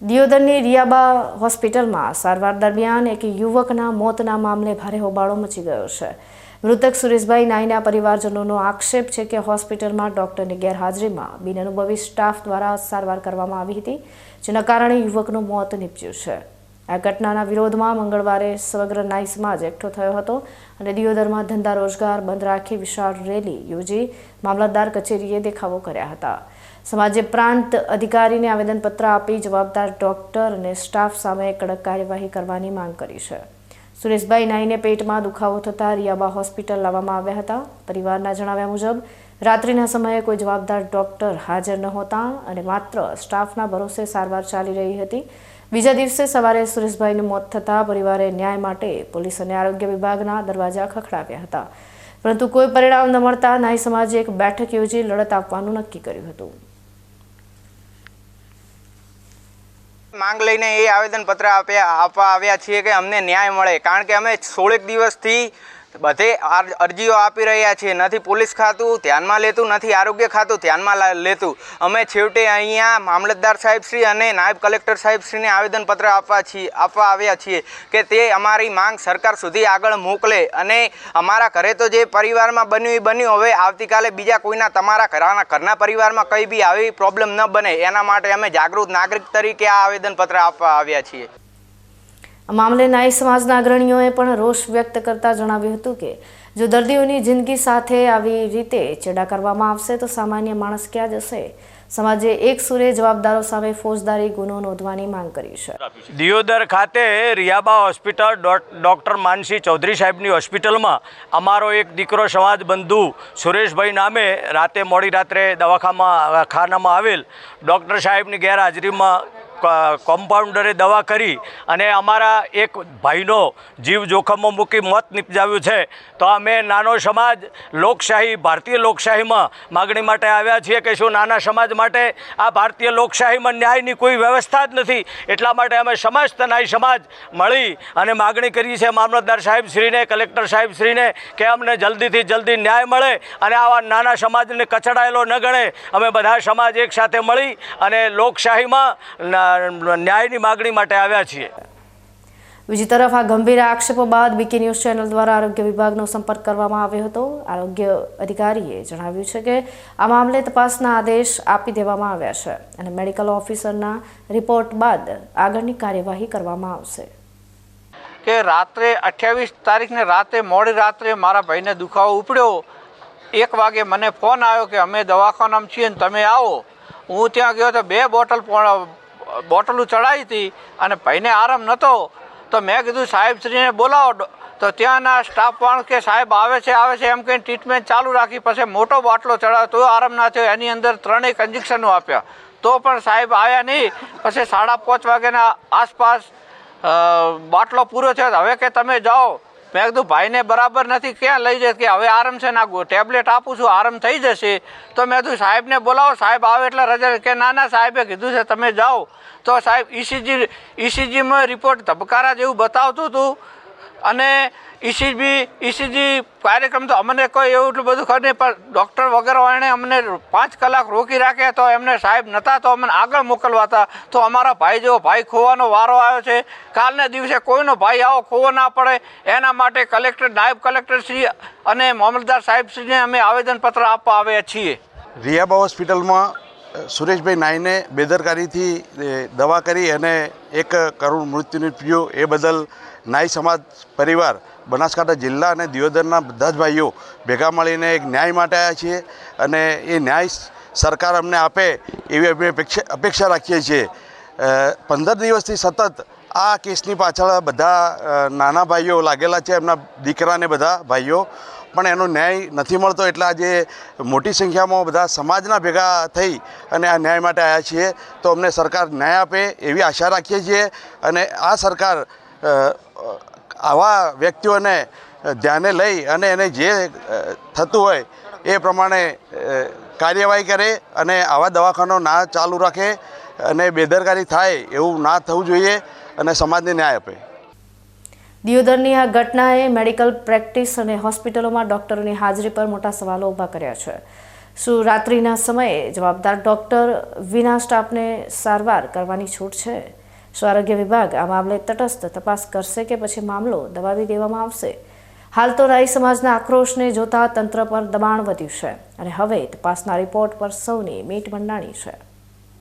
દિયોદરની રિયાબા હોસ્પિટલમાં સારવાર દરમિયાન એક યુવકના મોતના મામલે ભારે હોબાળો મચી ગયો છે. મૃતક સુરેશભાઈ નાઈના પરિવારજનોનો આક્ષેપ છે કે હોસ્પિટલમાં ડોક્ટરની ગેરહાજરીમાં બિનઅનુભવી સ્ટાફ દ્વારા સારવાર કરવામાં આવી હતી, જેના કારણે યુવકનું મોત નીપજ્યું છે. આ ઘટનાના વિરોધમાં મંગળવારે સમગ્ર નાઈ સમાજ એકઠો થયો હતો અને દિયોદરમાં ધંધા રોજગાર બંધ રાખી વિશાળ રેલી યોજી મામલતદાર કચેરીએ દેખાવો કર્યા હતા. સમાજે પ્રાંત અધિકારીને આવેદનપત્ર આપી જવાબદાર ડોક્ટર અને સ્ટાફ સામે કડક કાર્યવાહી કરવાની માંગ કરી છે. સુરેશભાઈ નાઈને પેટમાં દુખાવો થતાં રિયાબા હોસ્પિટલ લાવવામાં આવ્યા હતા. પરિવારના જણાવ્યા મુજબ, રાત્રિના સમયે કોઈ જવાબદાર ડોક્ટર હાજર નહોતા અને માત્ર સ્ટાફના ભરોસે સારવાર ચાલી રહી હતી. બીજા દિવસે સવારે સુરેશભાઈનું મોત થતાં પરિવારે ન્યાય માટે પોલીસ અને આરોગ્ય વિભાગના દરવાજા ખખડાવ્યા હતા. પરંતુ કોઈ પરિણામ ન મળતા નાઈ સમાજે એક બેઠક યોજી લડત આપવાનું નક્કી કર્યું હતું. માંગ લઈને એ આવેદનપત્ર આપ્યા આપવા આવ્યા છીએ કે અમને ન્યાય મળે. કારણ કે અમે સોળેક દિવસથી બધે અરજીઓ આપી રહ્યા છીએ. નથી પોલીસ ખાતું, ધ્યાનમાં લેતું, નથી આરોગ્ય ખાતું, ધ્યાનમાં લેતું. અમે છેવટે અહીંયા મામલતદાર સાહેબશ્રી અને નાયબ કલેક્ટર સાહેબશ્રીને આવેદનપત્ર આપવા છીએ આપવા આવ્યા છીએ કે તે અમારી માંગ સરકાર સુધી આગળ મોકલે અને અમારા ઘરે તો જે પરિવારમાં બન્યું એ બન્યું. હવે આવતીકાલે બીજા કોઈના તમારા ઘરના ઘરના પરિવારમાં કંઈ બી આવી પ્રોબ્લેમ ન બને. એના માટે અમે જાગૃત નાગરિક તરીકે આ આવેદનપત્ર આપવા આવ્યા છીએ. આ મામલે નાઈ સમાજના અગ્રણીઓએ પણ રોષ વ્યક્ત કરતા જણાવ્યું હતું કે, જો દર્દીઓની જિંદગી સાથે આવી રીતે ચેડા કરવામાં આવશે, તો સામાન્ય માણસ ક્યાં જશે? સમાજે એક સુરે જવાબદારો સામે ફોજદારી ગુનો નોંધવાની માંગ કરી છે. દિયોદર ખાતે રિયાબા હોસ્પિટલ ડૉક્ટર માનસી ચૌધરી સાહેબની હોસ્પિટલમાં અમારો એક દીકરો સમાજ બંધુ સુરેશભાઈ નામે રાતે મોડી રાત્રે દવાખામાં, ખાનામાં આવેલ ડૉક્ટર સાહેબની ગેરહાજરીમાં કોમ્પાઉન્ડરે દવા કરી અને અમારા એક ભાઈનો જીવ જોખમમાં મૂકી મોત નિપજાવ્યું છે. તો અમે નાનો સમાજ, લોકશાહી, ભારતીય લોકશાહીમાં માગણી માટે આવ્યા છીએ કે શું નાના સમાજ માટે આ ભારતીય લોકશાહીમાં ન્યાયની કોઈ વ્યવસ્થા જ નથી? એટલા માટે અમે સમસ્ત નાય સમાજ મળી અને માગણી કરી છે મામલતદાર સાહેબશ્રીને કલેક્ટર સાહેબશ્રીને કે અમને જલ્દીથી જલ્દી ન્યાય મળે અને આવા નાના સમાજને કચડાયેલો ન ગણે. અમે બધા સમાજ એક સાથે મળી અને લોકશાહીમાં ન્યાયની માગણી માટે આવ્યા છીએ. બીજી તરફ આ ગંભીર આક્ષેપો બાદ બીકે ન્યૂઝ ચેનલ દ્વારા આરોગ્ય વિભાગનો સંપર્ક કરવામાં આવ્યો હતો. આરોગ્ય અધિકારીએ જણાવ્યું છે કે આ મામલે તપાસના આદેશ આપી દેવામાં આવ્યા છે અને મેડિકલ ઓફિસરના રિપોર્ટ બાદ આગળની કાર્યવાહી કરવામાં આવશે. કે રાત્રે અઠ્યાવીસ તારીખને રાતે મોડી રાત્રે મારા ભાઈને દુખાવો ઉપડ્યો. એક વાગે મને ફોન આવ્યો કે અમે દવાખાનામાં છીએ ને તમે આવો. હું ત્યાં ગયો તો બે બોટલ પોણ- બોટલો ચડાવી હતી અને ભાઈને આરામ નહોતો તો મેં કીધું સાહેબશ્રીને બોલાવો. તો ત્યાંના સ્ટાફ પણ કે, સાહેબ, આવે છે આવે છે. એમ કહીને ટ્રીટમેન્ટ ચાલુ રાખી, પછી મોટો બાટલો ચડાવ્યો તો આરામ ના થયો. એની અંદર ત્રણેય કન્જેક્શનો આપ્યા. તો પણ સાહેબ આવ્યા નહીં. પછી સાડા પાંચ વાગ્યાના આસપાસ બાટલો પૂરો થયો. હવે કે તમે જાઓ. મેં કીધું, ભાઈને બરાબર નથી, ક્યાં લઈ જશે? કે હવે આરામ છે ના ટેબ્લેટ આપું છું, આરામ થઈ જશે. તો મેં કીધું, સાહેબને બોલાવો, સાહેબ આવે એટલે રજા કે ના ના, સાહેબે કીધું છે, તમે જાઓ. તો સાહેબ ઈસીજી ઇસીજીમાં રિપોર્ટ ધબકારા જેવું બતાવતું હતું. અને E ઇસીજી ઇસીજી કાર્યક્રમ તો અમને કોઈ એવું એટલું બધું ખબર નહીં, પણ ડૉક્ટર વગેરે એણે અમને પાંચ કલાક રોકી રાખ્યા તો એમને સાહેબ નહોતા તો અમને આગળ મોકલવા હતા. તો અમારા ભાઈ જેવો ભાઈ ખોવાનો વારો આવ્યો છે. કાલના દિવસે કોઈનો ભાઈ આવો ખોવો ના પડે. એના માટે કલેક્ટર, નાયબ કલેક્ટર શ્રી અને મામલતદાર સાહેબશ્રીને અમે આવેદનપત્ર આપવા આવ્યા છીએ. રિયાબા હોસ્પિટલમાં સુરેશભાઈ નાઈને બેદરકારીથી દવા કરી અને એક કરુણ મૃત્યુ નીપજ્યું એ બદલ નાઈ સમાજ પરિવાર, બનાસકાંઠા જિલ્લા અને દિયોદરના બધા જ ભાઈઓ ભેગા મળીને એક ન્યાય માટે આવ્યા છીએ અને એ ન્યાય સરકાર અમને આપે એવી અમે અપેક્ષા અપેક્ષા રાખીએ છીએ. પંદર દિવસથી સતત આ કેસની પાછળ બધા નાના ભાઈઓ લાગેલા છે, એમના દીકરાને બધા ભાઈઓ. પણ એનો ન્યાય નથી મળતો એટલે આજે મોટી સંખ્યામાં બધા સમાજના ભેગા થઈ અને આ ન્યાય માટે આવ્યા છીએ. તો અમને સરકાર ન્યાય આપે એવી આશા રાખીએ છીએ અને આ સરકાર આવા વ્યક્તિઓને ધ્યાને લઈ અને એને જે થતું હોય એ પ્રમાણે કાર્યવાહી કરે અને આવા દવાખાનો ના ચાલુ રાખે અને બેદરકારી થાય એવું ના થવું જોઈએ અને સમાજને ન્યાય આપે. દિયોદરની આ ઘટનાએ મેડિકલ પ્રેક્ટિસ અને હોસ્પિટલોમાં ડોક્ટરોની હાજરી પર મોટા સવાલો ઊભા કર્યા છે. શું રાત્રિના સમયે જવાબદાર ડોક્ટર વિના સ્ટાફને સારવાર કરવાની છૂટ છે? શું આરોગ્ય વિભાગ આ મામલે તટસ્થ તપાસ કરશે કે પછી મામલો દબાવી દેવામાં આવશે? હાલ તો રાઈ સમાજના આક્રોશને જોતા તંત્ર પર દબાણ વધ્યું છે અને હવે તપાસના રિપોર્ટ પર સૌની મીટ મંડાણી છે.